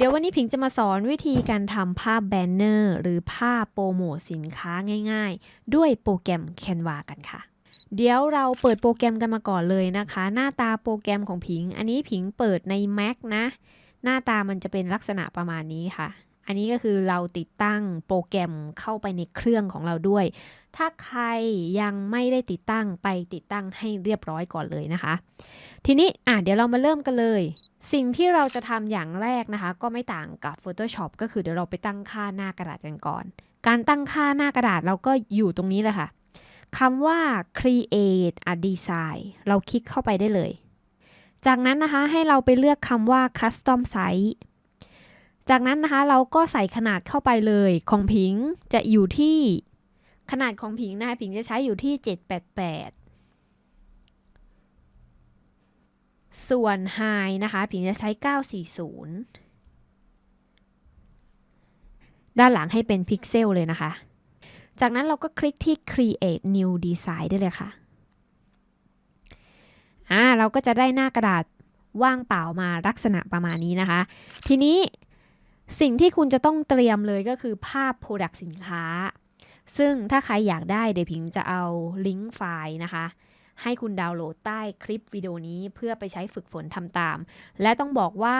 เดี๋ยววันนี้ผิงจะมาสอนวิธีการทำภาพแบนเนอร์หรือภาพโปรโมทสินค้าง่ายๆ ด้วยโปรแกรม Canva กันค่ะ เดี๋ยวเราเปิดโปรแกรมกันมาก่อนเลยนะคะ หน้าตาโปรแกรมของผิง อันนี้ผิงเปิดใน Mac นะ หน้าตามันจะเป็นลักษณะประมาณนี้ค่ะ อันนี้ก็คือเราติดตั้งโปรแกรมเข้าไปในเครื่องของเราด้วย ถ้าใครยังไม่ได้ติดตั้งไปติดตั้งให้เรียบร้อยก่อนเลยนะคะ ทีนี้อะเดี๋ยวเรามาเริ่มกันเลย สิ่งที่เราจะทำอย่างแรกนะคะ ก็ไม่ต่างกับ Photoshop ก็คือเดี๋ยวเราไปตั้งค่าหน้ากระดาษกันก่อน การตั้งค่าหน้ากระดาษเราก็อยู่ตรงนี้เลยค่ะคำว่า create a design เราคลิกเข้าไปได้เลย จากนั้นนะคะให้เราไปเลือกคำว่า custom size จากนั้นนะคะเราก็ใส่ขนาดเข้าไปเลยของผิงจะอยู่ที่ขนาดของผิงนะคะผิงจะใช้อยู่ที่ 788 ส่วน High นะคะผิงจะใช้ 940 ด้านหลังให้เป็นพิกเซลเลยนะคะ จากนั้นเราก็คลิกที่ Create New Design ได้เลยค่ะอ่าเราก็จะได้หน้ากระดาษว่างเปล่ามาลักษณะประมาณนี้นะคะ ทีนี้สิ่งที่คุณจะต้องเตรียมเลยก็คือภาพ Product สินค้า ซึ่งถ้าใครอยากได้เดี๋ยวพิงจะเอาลิงก์ไฟล์นะคะ ให้คุณดาวน์โหลดใต้คลิปวิดีโอนี้เพื่อไปใช้ฝึกฝนทำตาม และต้องบอกว่า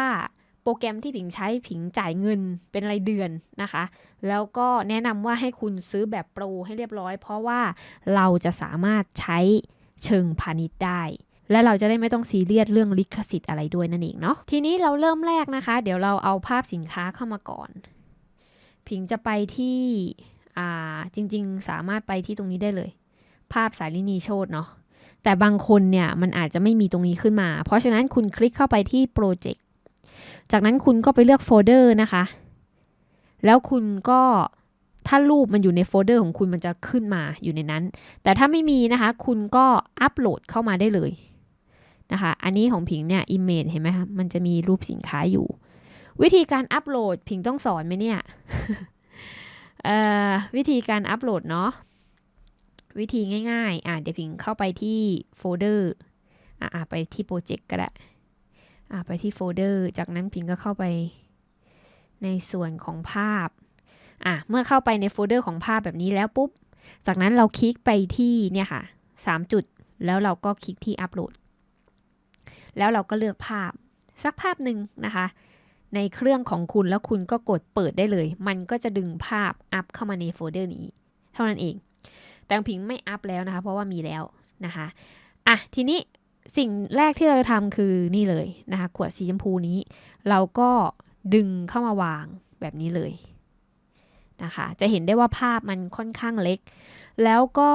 โปรแกรมที่ผิงใช้ผิงจ่ายเงินเป็นรายเดือนนะคะ แล้วก็แนะนำว่าให้คุณซื้อแบบโปรให้เรียบร้อย เพราะว่าเราจะสามารถใช้เชิงพาณิชย์ได้และเราจะได้ไม่ต้องซีเรียสเรื่องลิขสิทธิ์อะไรด้วยนั่นเองเนาะทีนี้เราเริ่มแรกนะคะ เดี๋ยวเราเอาภาพสินค้าเข้ามาก่อนผิงจะไปที่อ่าจริง ๆ สามารถไปที่ตรงนี้ได้เลย ภาพสายลินีโชดเนาะ แต่บางคนเนี่ยมันอาจจะไม่มีตรงนี้ขึ้นมา เพราะฉะนั้นคุณคลิกเข้าไปที่โปรเจกต์จากนั้นคุณก็ไปเลือกโฟลเดอร์นะคะ แล้วคุณก็ถ้ารูปมันอยู่ในโฟลเดอร์ของคุณมันจะขึ้นมาอยู่ในนั้น แต่ถ้าไม่มีนะคะ คุณก็อัปโหลดเข้ามาได้เลยนะคะ อันนี้ของผิงเนี่ย Image เห็นไหมคะ มันจะมีรูปสินค้าอยู่ วิธีการอัปโหลดผิงต้องสอนไหมเนี่ยวิธีการอัปโหลดเนาะ วิธีง่ายๆ อะเดี๋ยวพิงเข้าไปที่โฟลเดอร์อะไปที่โปรเจกต์ก็ได้อะไปที่โฟลเดอร์ จากนั้นพิงก็เข้าไปในส่วนของภาพอะเมื่อเข้าไปในโฟลเดอร์ของภาพแบบนี้แล้วปุ๊บ จากนั้นเราคลิกไปที่เนี่ยค่ะสามจุด แล้วเราก็คลิกที่อัปโหลด แล้วเราก็เลือกภาพสักภาพหนึ่งนะคะ ในเครื่องของคุณแล้วคุณก็กดเปิดได้เลย มันก็จะดึงภาพอัพเข้ามาในโฟลเดอร์นี้ เท่านั้นเอง แต่พิงไม่อัพแล้วนะคะ เพราะว่ามีแล้วนะคะอะทีนี้สิ่งแรกที่เราจะทำคือนี่เลยนะคะ ขวดสีชมพูนี้ เราก็ดึงเข้ามาวางแบบนี้เลยนะคะ จะเห็นได้ว่าภาพมันค่อนข้างเล็ก แล้วก็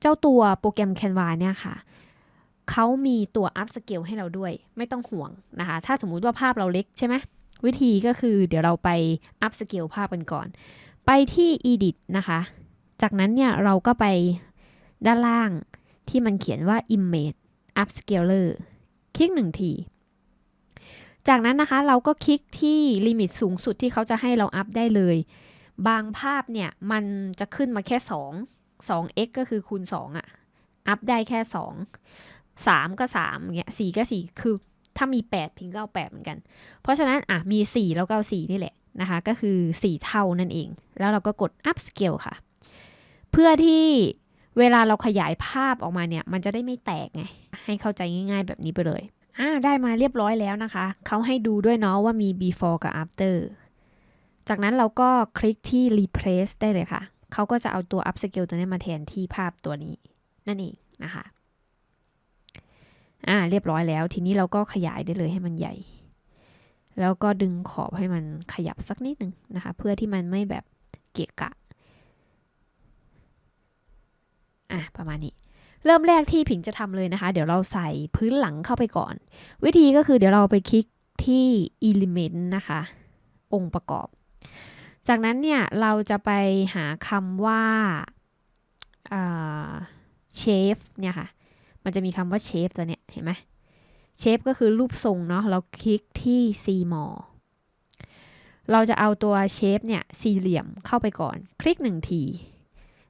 เจ้าตัวโปรแกรม Canva เนี่ยค่ะ เขามีตัวอัพสเกลให้เราด้วย ไม่ต้องห่วงนะคะ ถ้าสมมุติว่าภาพเราเล็กใช่ไหม วิธีก็คือเดี๋ยวเราไปอัพสเกลภาพกันก่อน ไปที่ Edit นะคะ จากนั้นเนี่ยเราก็ไปด้านล่างที่มันเขียนว่า Image Upscaler คลิกหนึ่งที จากนั้นนะคะเราก็คลิกที่ลิมิตสูงสุดที่เขาจะให้เราอัพได้เลย บางภาพเนี่ยมันจะขึ้นมาแค่ 2 2x ก็คือคูณ2อะอัพได้แค่ 2 3 ก็3อย่างเงี้ย4ก็ 4 คือถ้ามี 8 พิงก็เอา 8 เหมือนกัน เพราะฉะนั้นอะมี 4 แล้วก็เอา 4 นี่แหละนะคะ ก็คือ 4 เท่านั่นเอง แล้วเราก็กด upscale ค่ะ เพื่อที่เวลาเราขยายภาพออกมาเนี่ย มันจะได้ไม่แตกไง ให้เข้าใจง่าย ๆ แบบนี้ไปเลย อ่า ได้มาเรียบร้อยแล้วนะคะ เขาให้ดูด้วยเนาะว่ามี before กับ after จากนั้นเราก็คลิกที่ replace ได้เลยค่ะ เขาก็จะเอาตัว upscale ตัวนี้มาแทนที่ภาพตัวนี้ นั่นเองนะคะ อ่า เรียบร้อยแล้ว ทีนี้เราก็ขยายได้เลยให้มันใหญ่ แล้วก็ดึงขอบให้มันขยับสักนิดหนึ่งนะคะ เพื่อที่มันไม่แบบเกะกะ อะประมาณนี้ เริ่มแรกที่ผิงจะทำเลยนะคะ เดี๋ยวเราใส่พื้นหลังเข้าไปก่อน วิธีก็คือเดี๋ยวเราไปคลิกที่ element นะคะ องค์ประกอบ จากนั้นเนี่ยเราจะไปหาคำว่า shape เนี่ยค่ะ มันจะมีคำว่า shape ตัวเนี้ยเห็นไหม shape ก็คือรูปทรงเนาะ เราคลิกที่ c more เราจะเอาตัว shape เนี่ยสี่เหลี่ยมเข้าไปก่อน คลิกหนึ่งที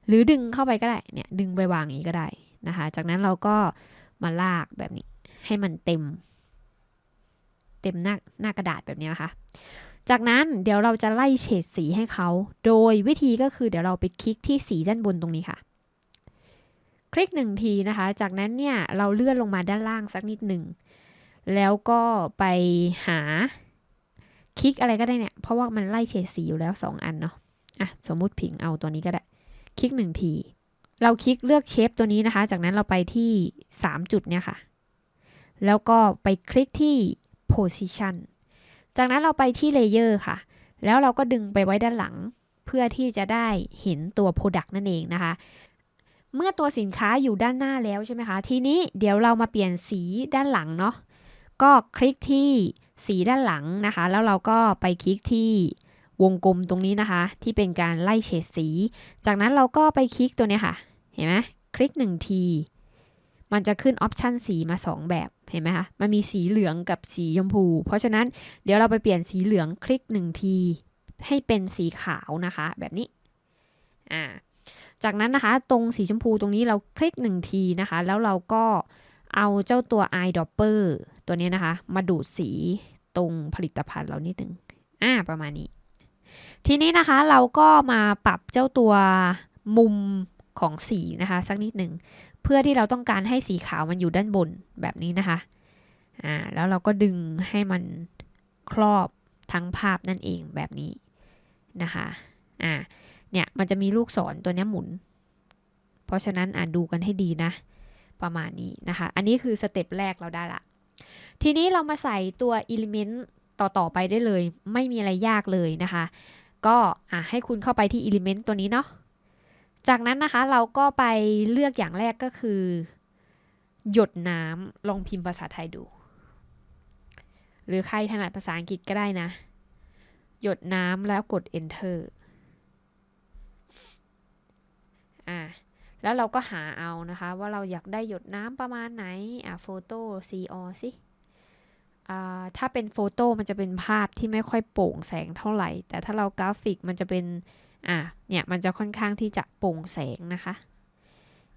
หรือดึงเข้าไปก็ได้เนี่ยดึงไปวางอย่างนี้ก็ได้นะคะ จากนั้นเราก็มาลากแบบนี้ให้มันเต็ม เต็มหน้าหน้ากระดาษแบบนี้นะคะ จากนั้นเดี๋ยวเราจะไล่เฉดสีให้เขา โดยวิธีก็คือเดี๋ยวเราไปคลิกที่สีด้านบนตรงนี้ค่ะ คลิกหนึ่งทีนะคะ จากนั้นเนี่ยเราเลื่อนลงมาด้านล่างสักนิดหนึ่งแล้วก็ไปหาคลิกอะไรก็ได้เนี่ย เพราะว่ามันไล่เฉดสีอยู่แล้ว 2 อันเนาะ อะ สมมุติผิงเอาตัวนี้ก็ได้ คลิกหนึ่งทีเราคลิกเลือกเชฟตัวนี้นะคะ จากนั้นเราไปที่ 3 จุดเนี่ยค่ะ แล้วก็ไปคลิกที่ position จากนั้นเราไปที่ layer ค่ะ แล้วเราก็ดึงไปไว้ด้านหลัง เพื่อที่จะได้เห็นตัว product นั่นเองนะคะ เมื่อตัวสินค้าอยู่ด้านหน้าแล้วใช่ไหมคะ ทีนี้เดี๋ยวเรามาเปลี่ยนสีด้านหลังเนาะ ก็คลิกที่สีด้านหลังนะคะ แล้วเราก็ไปคลิกที่ วงกลมตรงนี้นะคะ ที่เป็นการไล่เฉดสี จากนั้นเราก็ไปคลิกตัวนี้ค่ะ เห็นไหมคลิกหนึ่งทีมันจะขึ้นออปชันสีมา 2 แบบเห็นไหมคะ มันมีสีเหลืองกับสีชมพู เพราะฉะนั้นเดี๋ยวเราไปเปลี่ยนสีเหลืองคลิกหนึ่งทีให้เป็นสีขาวนะคะ แบบนี้อ่าจากนั้นนะคะ ตรงสีชมพูตรงนี้เราคลิกหนึ่งทีนะคะ แล้วเราก็เอาเจ้าตัว eyedropper ตัวนี้นะคะ มาดูดสีตรงผลิตภัณฑ์เรานิดนึงอ่าประมาณนี้ ทีนี้นะคะเราก็มาปรับเจ้าตัวมุมของสีนะคะสักนิดหนึ่งเพื่อที่เราต้องการให้สีขาวมันอยู่ด้านบนแบบนี้นะคะอ่าแล้วเราก็ดึงให้มันครอบทั้งภาพนั่นเองแบบนี้นะคะอ่าเนี่ยมันจะมีลูกศรตัวนี้หมุน เพราะฉะนั้นอ่านดูกันให้ดีนะ ประมาณนี้นะคะ อันนี้คือสเต็ปแรกเราได้ละ ทีนี้เรามาใส่ตัว Element ต่อ ๆ ไปได้เลย ไม่มีอะไรยากเลยนะคะ ก็อะให้คุณเข้าไปที่ Element ตัวนี้เนาะจากนั้นนะคะเราก็ไปเลือกอย่างแรกก็คือ หยดน้ำลองพิมพ์ภาษาไทยดู หรือใครถนัดภาษาอังกฤษก็ได้นะ หยดน้ำแล้วกด enter อ่าแล้วเราก็หาเอานะคะ ว่าเราอยากได้หยดน้ำประมาณไหน อะโฟโต้ซีอสิ ถ้าเป็นโฟโต้มันจะเป็นภาพที่ไม่ค่อยโปร่งแสงเท่าไหร่ แต่ถ้าเรากราฟิกมันจะเป็นอะเนี่ยมันจะค่อนข้างที่จะโปร่งแสงนะคะ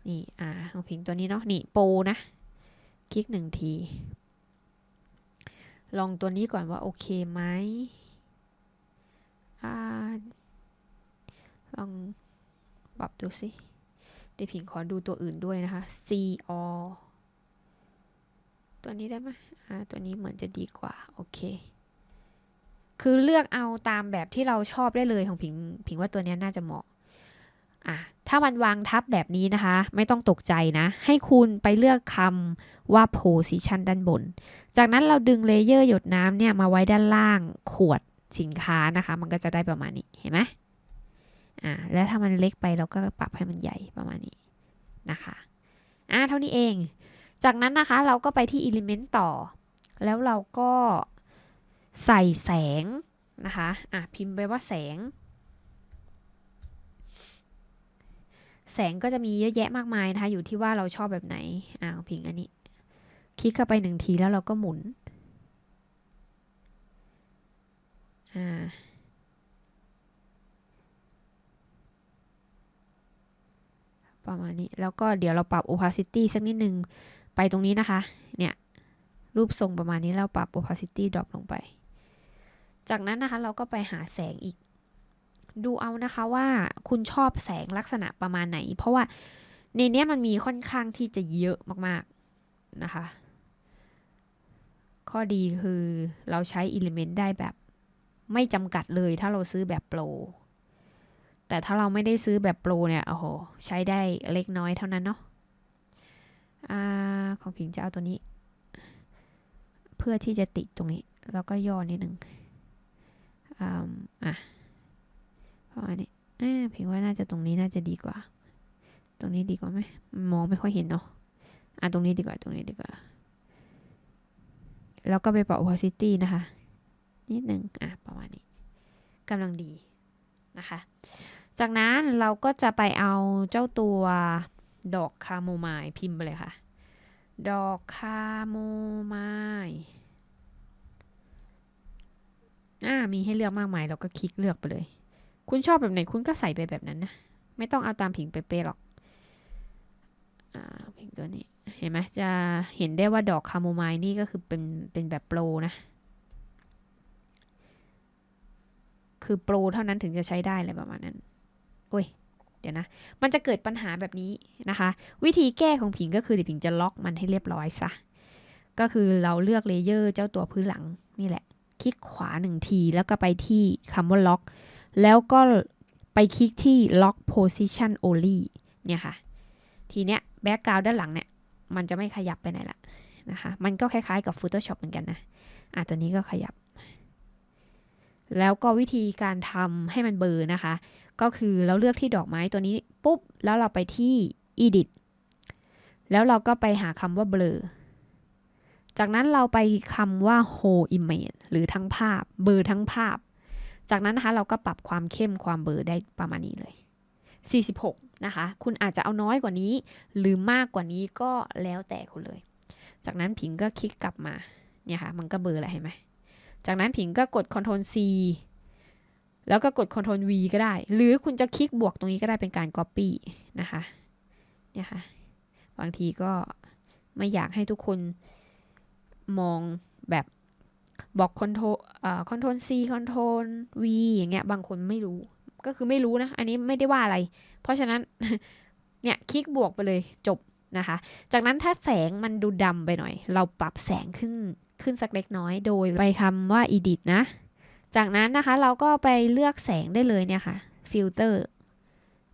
นี่อ่าของพิงตัวนี้เนาะนี่โปนะ คลิกหนึ่งที ลองตัวนี้ก่อนว่าโอเคไหมอ่าลองปรับดูสิเดี๋ยวพิงขอดูตัวอื่นด้วยนะคะ C O ตัวนี้ได้ไหมอ่า ตัวนี้เหมือนจะดีกว่า โอเค คือเลือกเอาตามแบบที่เราชอบได้เลยของพิงพิงว่าตัวนี้น่าจะเหมาะ อะ ถ้ามันวางทับแบบนี้นะคะ ไม่ต้องตกใจนะ ให้คุณไปเลือกคำว่า position ด้านบน จากนั้นเราดึงเลเยอร์หยดน้ำเนี่ยมาไว้ด้านล่างขวดสินค้านะคะ มันก็จะได้ประมาณนี้ เห็นไหมอ่า แล้วถ้ามันเล็กไปเราก็ปรับให้มันใหญ่ประมาณนี้นะคะ อ่า เท่านี้เอง จากนั้นนะคะเราก็ไปที่ element ต่อ แล้วเราก็ใส่แสงนะคะอะพิมพ์ไปว่าแสง แสงก็จะมีเยอะแยะมากมายนะคะ อยู่ที่ว่าเราชอบแบบไหนอ่าพิงอันนี้ คลิกเข้าไปหนึ่งทีแล้วเราก็หมุนอ่าประมาณนี้ แล้วก็เดี๋ยวเราปรับ opacity สักนิดนึง ไปตรงนี้นะคะ เนี่ย รูปทรงประมาณนี้เราปรับ opacity drop ลงไป จากนั้นนะคะเราก็ไปหาแสงอีก ดูเอานะคะว่าคุณชอบแสงลักษณะประมาณไหน เพราะว่าในเนี้ยมันมีค่อนข้างที่จะเยอะมากๆนะคะ ข้อดีคือเราใช้ Element ได้แบบไม่จำกัดเลยถ้าเราซื้อแบบโปร แต่ถ้าเราไม่ได้ซื้อแบบโปรเนี่ย โอ้โห ใช้ได้เล็กน้อยเท่านั้นเนาะ พิงจะเอาตัวนี้ เพื่อที่จะติดตรงนี้ แล้วก็ย่อนิดหนึ่งอ่าอะประมาณนี้พิงว่าน่าจะตรงนี้น่าจะดีกว่า ตรงนี้ดีกว่าไหมมองไม่ค่อยเห็นเนาะอะตรงนี้ดีกว่าตรงนี้ดีกว่า แล้วก็ไปปรับ opacity นะคะ นิดหนึ่งอะประมาณนี้กำลังดีนะคะ จากนั้นเราก็จะไปเอาเจ้าตัวดอกคาโมไมล์พิมพ์ไปเลยค่ะ ดอกคาโมไมล์อ่ามีให้เลือกมากมายเราก็คลิกเลือกไปเลย คุณชอบแบบไหนคุณก็ใส่ไปแบบนั้นนะ ไม่ต้องเอาตามผิงเป๊ะๆหรอกอ่าผิงตัวนี้ เห็นไหมจะเห็นได้ว่าดอกคาโมไมล์นี่ก็คือเป็นเป็นแบบโปรนะ คือโปรเท่านั้นถึงจะใช้ได้เลยประมาณนั้น โอ้ย ดี๋ยวนะ มันจะเกิดปัญหาแบบนี้นะคะ วิธีแก้ของผิงก็คือเดี๋ยวผิงจะล็อกมันให้เรียบร้อยซะ ก็คือเราเลือกเลเยอร์เจ้าตัวพื้นหลังนี่แหละ คลิกขวาหนึ่งทีแล้วก็ไปที่คำว่าล็อก แล้วก็ไปคลิกที่ lock position only เนี่ยค่ะ ทีเนี้ยแบ็กกราวด์ด้านหลังเนี่ย มันจะไม่ขยับไปไหนละนะคะ มันก็คล้ายๆกับ Photoshop เหมือนกันนะ อะตัวนี้ก็ขยับ แล้วก็วิธีการทำให้มันเบอร์นะคะ ก็คือเราเลือกที่ดอกไม้ตัวนี้ปุ๊บ แล้วเราไปที่ edit แล้วเราก็ไปหาคำว่าเบลอจากนั้นเราไปคำว่า whole image หรือทั้งภาพ เบลอทั้งภาพ จากนั้นนะคะเราก็ปรับความเข้มความเบลอได้ประมาณนี้เลย 46 นะคะ คุณอาจจะเอาน้อยกว่านี้ หรือมากกว่านี้ก็แล้วแต่คุณเลย จากนั้นผิงก็คลิกกลับมา เนี่ยค่ะ มันก็เบลอแหละเห็นไหม จากนั้นผิงก็กด Ctrl C แล้วก็กด Ctrl V ก็ได้ หรือคุณจะคลิกบวกตรงนี้ก็ได้เป็นการ Copy นะคะเนี่ยค่ะบางทีก็ไม่อยากให้ทุกคนมองแบบบอกคอนโทรคอนโทรล C คอนโทรล V อย่างเงี้ยบางคนไม่รู้ก็คือไม่รู้นะ อันนี้ไม่ได้ว่าอะไร เพราะฉะนั้น เนี่ยคลิกบวกไปเลยจบนะคะ จากนั้นถ้าแสงมันดูดำไปหน่อย เราปรับแสงขึ้นขึ้นสักเล็กน้อยโดยไปคำว่า edit นะ จากนั้นนะคะเราก็ไปเลือกแสงได้เลยเนี่ยค่ะฟิลเตอร์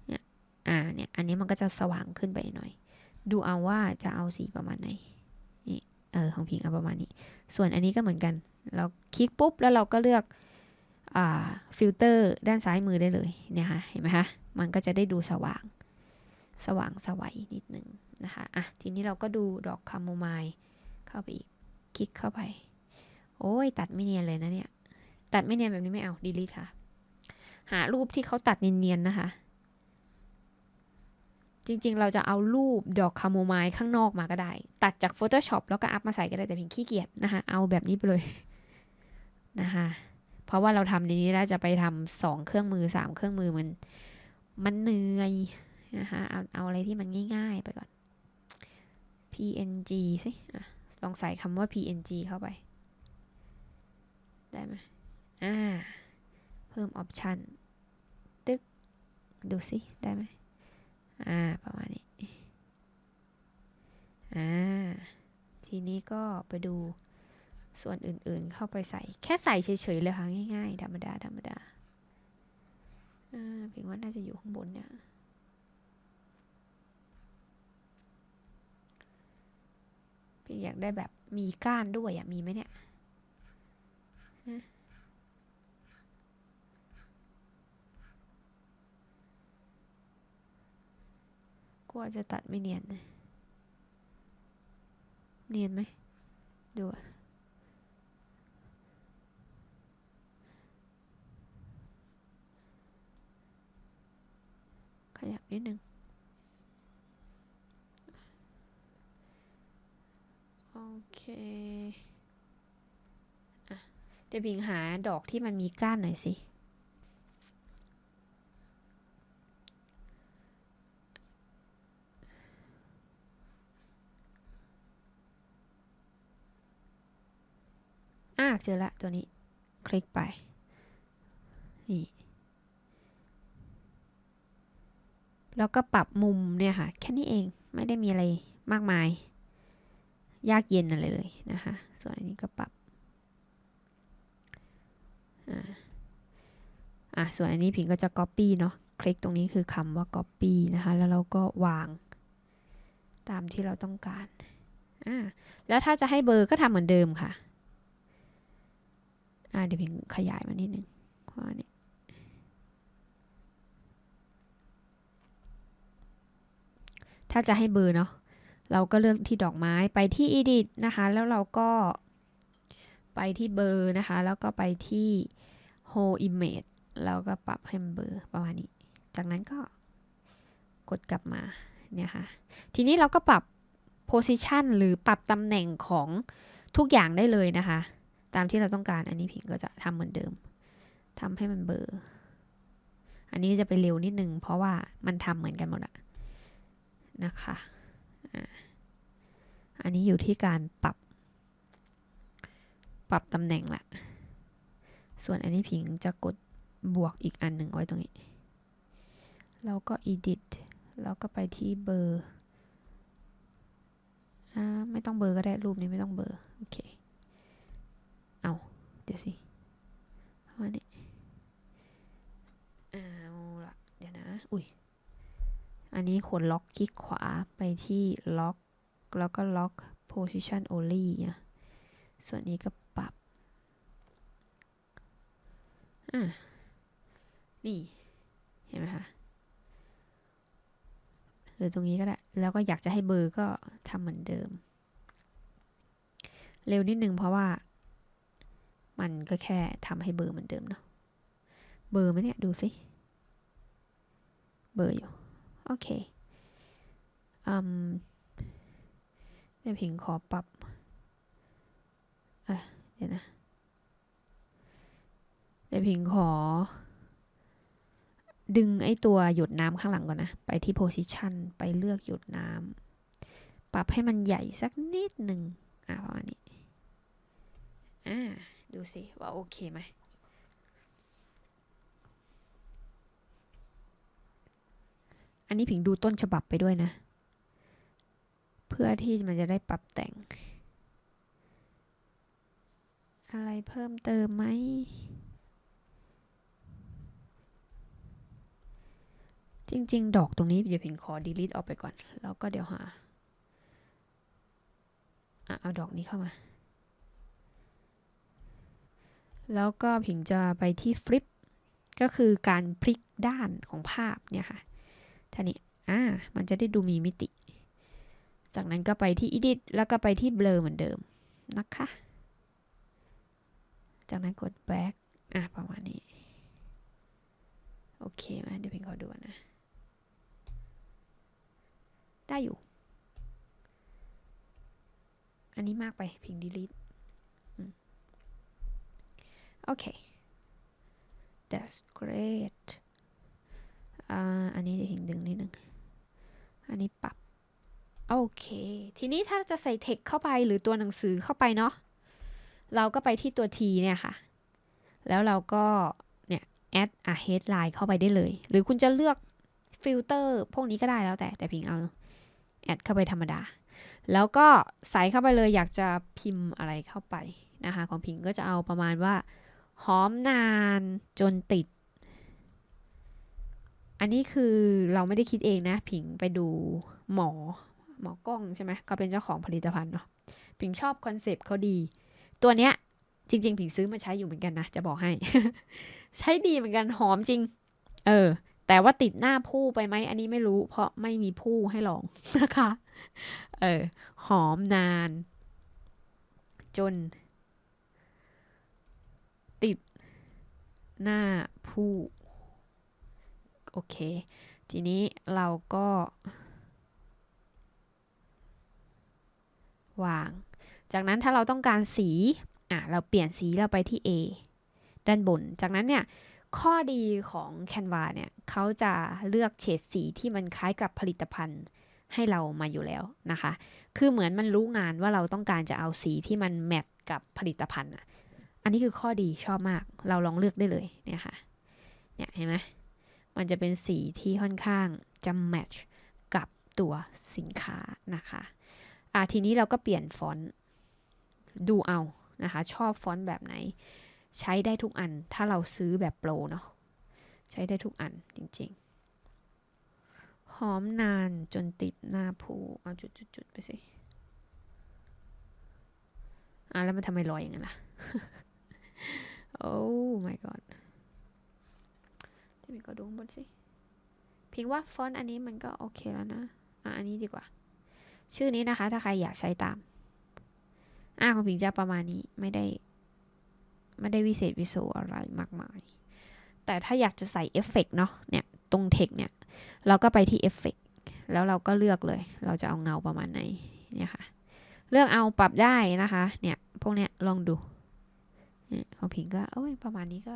เนี่ยอ่าเนี่ยอันนี้มันก็จะสว่างขึ้นไปหน่อย ดูเอาว่าจะเอาสีประมาณไหนนี่เออของพิงเอาประมาณนี้ ส่วนอันนี้ก็เหมือนกัน เราคลิกปุ๊บแล้วเราก็เลือกอ่าฟิลเตอร์ด้านซ้ายมือได้เลยเนี่ยค่ะเห็นไหมคะมันก็จะได้ดูสว่างสว่างสวัยนิดนึงนะคะอะทีนี้เราก็ดูดอกคาโมไมล์เข้าไปอีกคลิกเข้าไป โอ้ยตัดไม่เนียนเลยนะเนี่ย ตัดไม่เนียนแบบนี้ไม่เอาดีลิทค่ะ หารูปที่เขาตัดเนียนๆนะคะ จริงๆ เราจะเอารูปดอกคาโมไมล์ข้างนอกมาก็ได้ ตัดจาก Photoshop แล้วก็อัพมาใส่ก็ได้แต่เพียงขี้เกียจนะคะ เอาแบบนี้ไปเลยนะคะ เพราะว่าเราทำในนี้แล้วจะไปทำสองเครื่องมือสามเครื่องมือมันมันเหนื่อยนะคะเอาเอาอะไรที่มันง่ายๆไปก่อน png สิลองใส่คำว่า png เข้าไป ได้ไหม อ่า เพิ่มออปชันตึก ดูสิ ได้ไหมอ่า ประมาณนี้ อ่า ทีนี้ก็ไปดูส่วนอื่นๆเข้าไปใส่ แค่ใส่เฉยๆเลยค่ะ ง่ายๆ ธรรมดา ธรรมดา อ่าพิงว่าน่าจะอยู่ข้างบนเนี่ยพี่อยากได้แบบมีก้านด้วยอะ มีไหมเนี่ย ลัวจะตัดไม่เนียน เนียนไหมดูก่อนขยับนิดนึงโอเคอะเดี๋ยวพิงหาดอกที่มันมีก้านหน่อยสิ อะเจอละตัวนี้ คลิกไป นี่ แล้วก็ปรับมุมเนี่ยค่ะ แค่นี้เอง ไม่ได้มีอะไรมากมาย ยากเย็นอะไรเลยนะคะ ส่วนอันนี้ก็ปรับ อ่าอะส่วนอันนี้พิงก็จะ Copy เนาะ คลิกตรงนี้คือคำว่า Copy นะคะ แล้วเราก็วางตามที่เราต้องการ อ่า แล้วถ้าจะให้เบอร์ก็ทำเหมือนเดิมค่ะ อ่าเดี๋ยวพิงขยายมานิดนึงเพระว่านี่ถ้าจะให้เบอร์เนาะเราก็เลือกที่ดอกไม้ไปที่ edit นะคะ แล้วเราก็ไปที่เบอร์นะคะ แล้วก็ไปที่ whole image แล้วก็ปรับให้มันเบอร์ประมาณนี้ จากนั้นก็กดกลับมาเนี่ยค่ะ ทีนี้เราก็ปรับ position หรือปรับตำแหน่งของทุกอย่างได้เลยนะคะ ตามที่เราต้องการอันนี้พิงก็จะทำเหมือนเดิมทำให้มันเบอร์อันนี้จะไปเร็วนิดนึงเพราะว่ามันทำเหมือนกันหมดอะนะคะอันนี้อยู่ที่การปรับ ปรับตำแหน่งแหละส่วนอันนี้พิงจะกดบวกอีกอันหนึ่งไว้ตรงนี้ แล้วก็ edit แล้วก็ไปที่เบอร์ไม่ต้องเบอร์ก็ได้รูปนี้ไม่ต้องเบอร์ โอเค เอาเดี๋ยวสิเอาอันนี้เอาละเดี๋ยวนะ อุ้ย อันนี้คนล็อกคลิกขวาไปที่ล็อก แล้วก็ล็อก position only นะส่วนนี้ก็ปรับ อะ นี่ เห็นไหมคะหรือตรงนี้ก็ได้ แล้วก็อยากจะให้เบอร์ก็ทำเหมือนเดิม เร็วนิดนึงเพราะว่า มันก็แค่ทำให้เบอร์เหมือนเดิมเนาะ เบอร์ไหมเนี่ย ดูสิ เบอร์อยู่ โอเค อืมเดี๋ยวพิงขอปรับเอะเดี๋ยวนะ เดี๋ยวพิงขอ ดึงไอตัวหยดน้ำข้างหลังก่อนนะ ไปที่ position ไปเลือกหยดน้ำ ปรับให้มันใหญ่สักนิดหนึ่งอะประมาณนี้ อ่า ดูสิว่าโอเคไหมอันนี้ผิงดูต้นฉบับไปด้วยนะ เพื่อที่มันจะได้ปรับแต่ง อะไรเพิ่มเติมไหมจริง ๆ ดอกตรงนี้เดี๋ยวผิงขอ delete ออกไปก่อน แล้วก็เดี๋ยวหา อะ เอาดอกนี้เข้ามา แล้วก็ผิงจะไปที่ flip ก็คือการพลิกด้านของภาพเนี่ยค่ะท่านี้อ่ามันจะได้ดูมีมิติ จากนั้นก็ไปที่ edit แล้วก็ไปที่ blur เหมือนเดิมนะคะ จากนั้นกด back อะประมาณนี้ โอเคไหมเดี๋ยวพิงขอดูนะ ได้อยู่ อันนี้มากไปพิง delete โอเค that's great อ่าอันนี้เดี๋ยวพิงดึงนิดนึง อันนี้ปรับ โอเค ทีนี้ถ้าจะใส่ text เข้าไปหรือตัวหนังสือเข้าไปเนาะ เราก็ไปที่ตัว T เนี่ยค่ะ แล้วเราก็เนี่ย add a headline เข้าไปได้เลย หรือคุณจะเลือกฟิลเตอร์พวกนี้ก็ได้แล้วแต่ แต่พิงเอา add เข้าไปธรรมดา แล้วก็ใส่เข้าไปเลยอยากจะพิมพ์อะไรเข้าไปนะคะ ของพิงก็จะเอาประมาณว่า หอมนานจนติด อันนี้คือเราไม่ได้คิดเองนะ ผิงไปดูหมอหมอกล้องใช่ไหมก็เป็นเจ้าของผลิตภัณฑ์เนาะผิงชอบคอนเซปต์เขาดี ตัวเนี้ยจริง ๆ ผิงซื้อมาใช้อยู่เหมือนกันนะ จะบอกให้ ใช้ดีเหมือนกันหอมจริง เออ แต่ว่าติดหน้าผู้ไปไหมอันนี้ไม่รู้ เพราะไม่มีผู้ให้ลองนะคะ เออ หอมนาน จน ติดหน้าผู้ โอเค ทีนี้เราก็ วาง จากนั้นถ้าเราต้องการสี อะ เราเปลี่ยนสีเราไปที่ A ด้านบน จากนั้นเนี่ย ข้อดีของ Canva เนี่ยเขาจะเลือกเฉดสีที่มันคล้ายกับผลิตภัณฑ์ให้เรามาอยู่แล้วนะคะ คือเหมือนมันรู้งานว่าเราต้องการจะเอาสีที่มันแมทกับผลิตภัณฑ์อะ อันนี้คือข้อดีชอบมาก เราลองเลือกได้เลยเนี่ยค่ะ เนี่ยเห็นไหมมันจะเป็นสีที่ค่อนข้างจะแมทช์กับตัวสินค้านะคะอะทีนี้เราก็เปลี่ยนฟอนต์ดูเอานะคะ ชอบฟอนต์แบบไหน ใช้ได้ทุกอันถ้าเราซื้อแบบโปรเนาะใช้ได้ทุกอันจริงๆ หอมนานจนติดหน้าผูเอาจุดๆ ๆ ไปสิอะแล้วมันทำไมลอยอย่างนั้นล่ะ โอ้ my god เดี๋ยวมิก็ดูข้างบนสิ พิงว่าฟอนต์อันนี้มันก็โอเคแล้วนะ อะ อันนี้ดีกว่า ชื่อนี้นะคะ ถ้าใครอยากใช้ตาม อ่าของพิงจะประมาณนี้ ไม่ได้ ไม่ได้วิเศษวิโสอะไรมากมาย แต่ถ้าอยากจะใส่เอฟเฟกเนาะ เนี่ย ตรงเทคเนี่ย เราก็ไปที่เอฟเฟกแล้วเราก็เลือกเลย เราจะเอาเงาประมาณไหน เนี่ยค่ะ เลือกเอาปรับได้นะคะ เนี่ย พวกเนี้ยลองดู ของพิงก็โอ้ยประมาณนี้ก็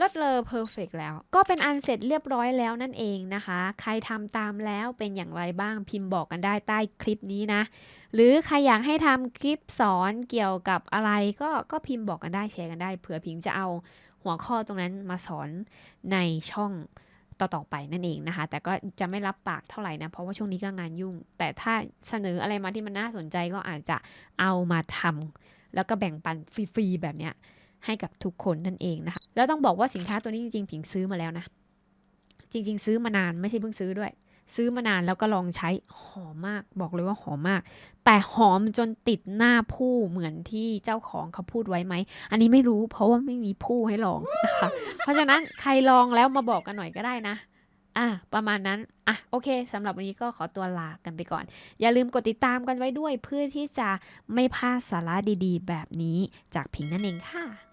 ลิศเลอเพอร์เฟกแล้ว ก็เป็นอันเสร็จเรียบร้อยแล้วนั่นเองนะคะ ใครทำตามแล้วเป็นอย่างไรบ้างพิมพ์บอกกันได้ใต้คลิปนี้นะ หรือใครอยากให้ทำคลิปสอนเกี่ยวกับอะไรก็ก็พิมพ์บอกกันได้แชร์กันได้เผื่อพิงจะเอาหัวข้อตรงนั้นมาสอนในช่องต่อๆไปนั่นเองนะคะ แต่ก็จะไม่รับปากเท่าไหร่นะ เพราะว่าช่วงนี้ก็งานยุ่ง แต่ถ้าเสนออะไรมาที่มันน่าสนใจก็อาจจะเอามาทำแล้วก็แบ่งปันฟรีๆแบบเนี้ย ให้กับทุกคนนั่นเองนะคะ แล้วต้องบอกว่าสินค้าตัวนี้จริงๆ ผิงซื้อมาแล้วนะ จริง ๆ ซื้อมานานไม่ใช่เพิ่งซื้อด้วย ซื้อมานานแล้วก็ลองใช้หอมมาก บอกเลยว่าหอมมาก แต่หอมจนติดหน้าผู้เหมือนที่เจ้าของเขาพูดไว้ไหม อันนี้ไม่รู้เพราะว่าไม่มีผู้ให้ลองนะคะ เพราะฉะนั้นใครลองแล้วมาบอกกันหน่อยก็ได้นะอะประมาณนั้น อะ โอเคสำหรับวันนี้ก็ขอตัวลากันไปก่อน อย่าลืมกดติดตามกันไว้ด้วยเพื่อที่จะไม่พลาดสาระดีๆ แบบนี้จากผิงนั่นเองค่ะ